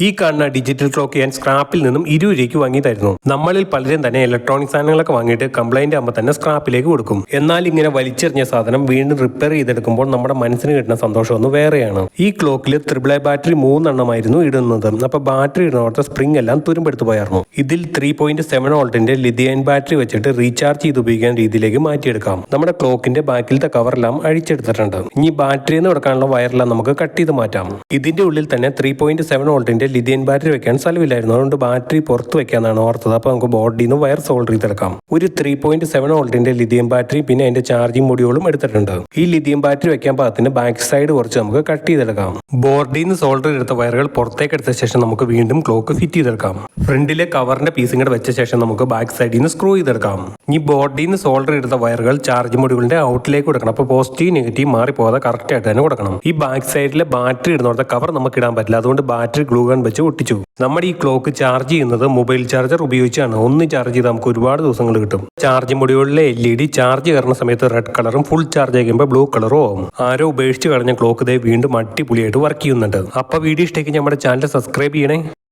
ഈ കാണുന്ന digital clock ഞാൻ സ്ക്രാപ്പിൽ നിന്നും ഇരു രൂപയ്ക്ക് തരുന്നു. നമ്മളിൽ പലരും തന്നെ ഇലക്ട്രോണിക് സാധനങ്ങളൊക്കെ വാങ്ങിയിട്ട് കംപ്ലൈന്റ് ആകുമ്പോൾ തന്നെ സ്ക്രാപ്പിലേക്ക് കൊടുക്കും. എന്നാൽ ഇങ്ങനെ വലിച്ചെറിഞ്ഞ സാധനം വീണ്ടും റിപ്പയർ ചെയ്തെടുക്കുമ്പോൾ നമ്മുടെ മനസ്സിന് കിട്ടുന്ന സന്തോഷം ഒന്ന് വേറെയാണ്. ഈ ക്ലോക്കിൽ ത്രിബിൾ ഐ ബാറ്ററി മൂന്നെണ്ണമായിരുന്നു ഇടുന്നത്. അപ്പൊ ബാറ്ററി ഇടുന്നോടത്തെ സ്പ്രിംഗ് എല്ലാം തുരുമ്പെടുത്ത് പോയായിരുന്നു ഇതിൽ ത്രീ പോയിന്റ് സെവൻ വോൾട്ടിന്റെ ലിഥിയൻ ബാറ്ററി വെച്ചിട്ട് റീചാർജ് ചെയ്ത് ഉപയോഗിക്കാൻ രീതിയിലേക്ക് മാറ്റിയെടുക്കാം. നമ്മുടെ ക്ലോക്കിന്റെ ബാക്കിലത്തെ കവറെല്ലാം അഴിച്ചെടുത്തിട്ടുണ്ട്. ഇനി ബാറ്ററിയിൽ നിന്ന് കൊടുക്കാനുള്ള വയറെല്ലാം നമുക്ക് കട്ട് ചെയ്ത് മാറ്റാം. ഇതിന്റെ ഉള്ളിൽ തന്നെ three point seven lithium battery വെക്കാൻ സ്ഥലമില്ലായിരുന്നു. അതുകൊണ്ട് ബാറ്ററി പുറത്ത് വെക്കാന്നാണ് ഓർത്തത്. അപ്പോൾ നമുക്ക് ബോഡിയിൽ നിന്ന് വയർ സോൾഡർ ചെയ്തെടുക്കാം ഒരു ത്രീ പോയിന്റ് സെവൻ വോൾട്ടിന്റെ ലിഥിയം ബാറ്ററി പിന്നെ അതിന്റെ ചാർജിങ് മൊഡ്യൂളും എടുത്തിട്ടുണ്ട്. ഈ ലിഥിയം ബാറ്ററി വെക്കാൻ പാകത്തിന് ബാക്ക് സൈഡ് കുറച്ച് നമുക്ക് കട്ട് ചെയ്തെടുക്കാം. ബോർഡിൽ നിന്ന് സോൾഡർ എടുത്ത വയറുകൾ പുറത്തേക്ക് എടുത്ത ശേഷം നമുക്ക് വീണ്ടും ക്ലോക്ക് ഫിറ്റ് ചെയ്തെടുക്കാം. ഫ്രണ്ടിലെ കവറിന്റെ പീസും കൂടെ വെച്ച ശേഷം നമുക്ക് ബാക്ക് സൈഡിൽ നിന്ന് സ്ക്രൂ ചെയ്തെടുക്കാം. ഈ ബോർഡിൽ നിന്ന് സോൾഡർ എടുത്ത വയറുകൾ ചാർജ് മൊഡ്യൂളിന്റെ ഔട്ടിലേക്ക് കൊടുക്കണം. അപ്പോൾ പോസിറ്റീവ് നെഗറ്റീവ് മാറിപ്പോകാതെ കറക്റ്റ് ആയിട്ട് തന്നെ കൊടുക്കണം. ഈ ബാക്ക് സൈഡിലെ ബാറ്ററി ഇടുന്നോടത്തെ കവർ നമുക്ക് ഇടാൻ പറ്റില്ല. അതുകൊണ്ട് ബാറ്ററി ഗ്ലൂ ഗൺ വെച്ച് ഒട്ടിച്ചു. നമ്മുടെ ഈ ക്ലോക്ക് ചാർജ് ചെയ്യുന്നത് മൊബൈൽ ചാർജർ ഉപയോഗിച്ചാണ്. ഒന്ന് ചാർജ് ചെയ്ത് നമുക്ക് ഒരുപാട് ദിവസങ്ങൾ കിട്ടും. ചാർജ് മൊഡ്യൂളിലെ എൽ ഇ ഡി ചാർജ് കയറുന്ന സമയത്ത് റെഡ് കളറും ഫുൾ ചാർജ് ആകുമ്പോൾ ബ്ലൂ കളറും ആവും. ആരോ ഉപേക്ഷിച്ച് കളഞ്ഞ ക്ലോക്ക് ദേ വീണ്ടും അടിപൊളിയായിട്ട് വർക്ക് ചെയ്യുന്നുണ്ട്. അപ്പൊ വീഡിയോ ഇഷ്ടേക്ക് നമ്മുടെ ചാനൽ സബ്സ്ക്രൈബ് ചെയ്യണേ.